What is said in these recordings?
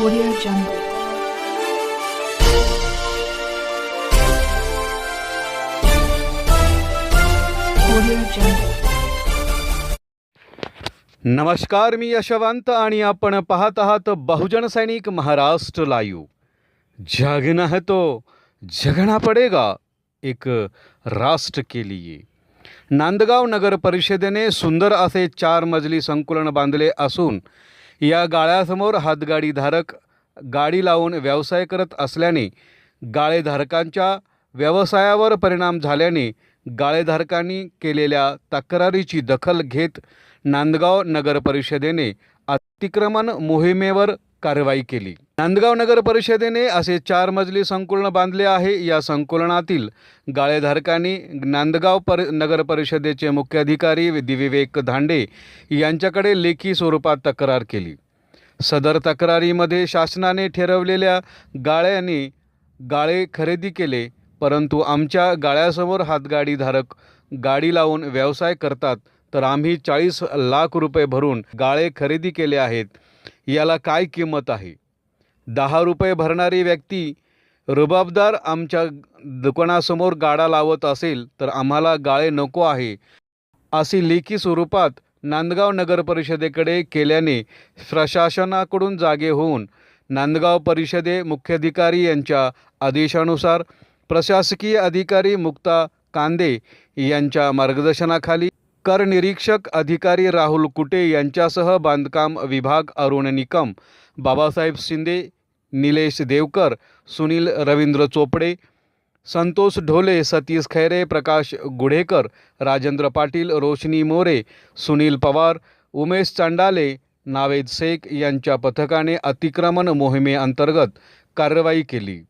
Audio Jungle. नमस्कार मी यशवंत आणि आपण पाहत आहात बहुजन सैनिक महाराष्ट्र लाईव्ह. जागना है तो जगना पडेगा एक राष्ट्र के लिए. नांदगाव नगर परिषदेने सुंदर असे चार मजली संकुलन बांधले असून या गाळ्यासमोर हातगाडीधारक गाडी लावून व्यवसाय करत असल्याने गाळेधारकांच्या व्यवसायावर परिणाम झाल्याने गाळेधारकांनी केलेल्या तक्रारीची दखल घेत नांदगाव नगर परिषदेने अतिक्रमण मोहिमेवर कारवाई केली. नांदगाव नगर परिषदेने असे चार मजली संकुलन बांधले आहे. या संकुलनातील गाळेधारकांनी नांदगाव पर नगर परिषदेचे मुख्याधिकारी दिविवेक धांडे यांच्याकडे लेखी स्वरूपात तक्रार केली. सदर तक्रारीमध्ये शासनाने ठरवलेल्या गाळ्याने गाळे खरेदी केले परंतु आमच्या गाळ्यासमोर हातगाडीधारक गाडी लावून व्यवसाय करतात तर आम्ही चाळीस लाख रुपये भरून गाळे खरेदी केले आहेत. याला काय किंमत आहे? दहा रुपये भरणारी व्यक्ती रुबाबदार आमच्या दुकानासमोर गाडा लावत असेल तर आम्हाला गाळे नको आहे अशी लेखी स्वरूपात नांदगाव नगर परिषदेकडे केल्याने प्रशासनाकडून जागे होऊन नांदगाव परिषदे मुख्याधिकारी यांच्या आदेशानुसार प्रशासकीय अधिकारी मुक्ता कांदे यांच्या मार्गदर्शनाखाली कर निरीक्षक अधिकारी राहुल कुटे यांच्यासह बांधकाम विभाग अरुण निकम बाबासाहेब शिंदे निलेश देवकर सुनील रवींद्र चोपडे संतोष ढोले सतीश खैरे प्रकाश गुढेकर राजेंद्र पाटील रोशनी मोरे सुनील पवार उमेश चांडाले नावेद शेख यांच्या पथकाने अतिक्रमण मोहिमेअंतर्गत कारवाई केली.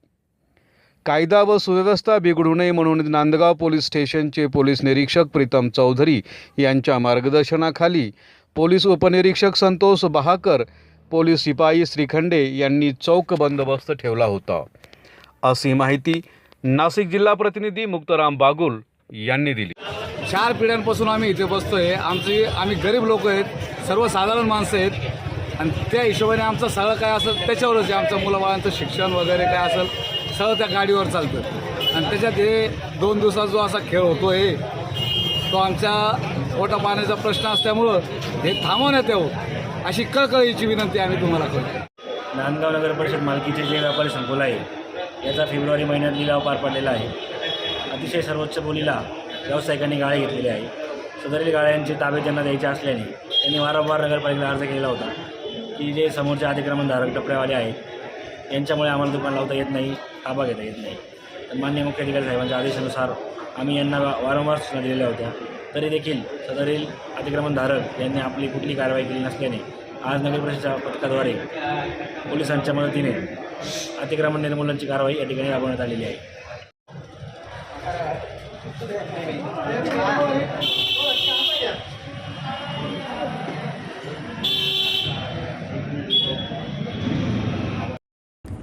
कायदा व सुव्यवस्था बिघडू नये म्हणून नांदगाव पोलीस स्टेशनचे पोलीस निरीक्षक प्रीतम चौधरी यांच्या मार्गदर्शनाखाली पोलीस उपनिरीक्षक संतोष बहाकर पोलीस शिपाई श्रीखंडे यांनी चौक बंदोबस्त ठेवला होता. अशी माहिती नाशिक जिल्हा प्रतिनिधी मुक्ताराम बागुल यांनी दिली. चार पिढ्यांपासून आम्ही इथे बसतोय. आमची आम्ही गरीब लोक आहेत सर्वसाधारण माणसं आहेत. आणि त्या हिशोबाने आमचं सगळं काय असेल त्याच्यावरच आहे आमचं मुलाबाळांचं शिक्षण वगैरे काय असेल सगळं त्या गाडीवर चालतं आणि त्याच्यात हे दोन दिवसाचा जो असा खेळ होतो आहे तो आमच्या पोटा पाण्याचा प्रश्न असल्यामुळं हे थांबवण्यात यावं अशी कळकळीची विनंती आम्ही तुम्हाला करतो. नांदगाव नगर परिषद मालकीचे जे व्यापारी संकुल आहे याचा फेब्रुवारी महिन्यात लिलाव पार पडलेला आहे. अतिशय सर्वोच्च बोलीला व्यावसायिकांनी गाळे घेतलेले आहे. सदरील गाळ्यांचे ताबे त्यांना द्यायचे असल्याने त्यांनी वारंवार नगरपालिकेला अर्ज केलेला होता की जे समोरचे अतिक्रमणधारक टपऱ्यावाले आहेत यांच्यामुळे आम्हाला दुकान लावता येत नाही ताबा घेता येत नाही. तर मान्य मुख्याधिकारी साहेबांच्या आदेशानुसार आम्ही यांना वारंवार सूचना दिलेल्या होत्या. तरी देखील सदरील अतिक्रमणधारक यांनी आपली कुठली कारवाई केली नसल्याने आज नगर परिषदेच्या पथकाद्वारे पोलिसांच्या मदतीने अतिक्रमण निर्मूलनाची कारवाई या ठिकाणी राबवण्यात आलेली आहे.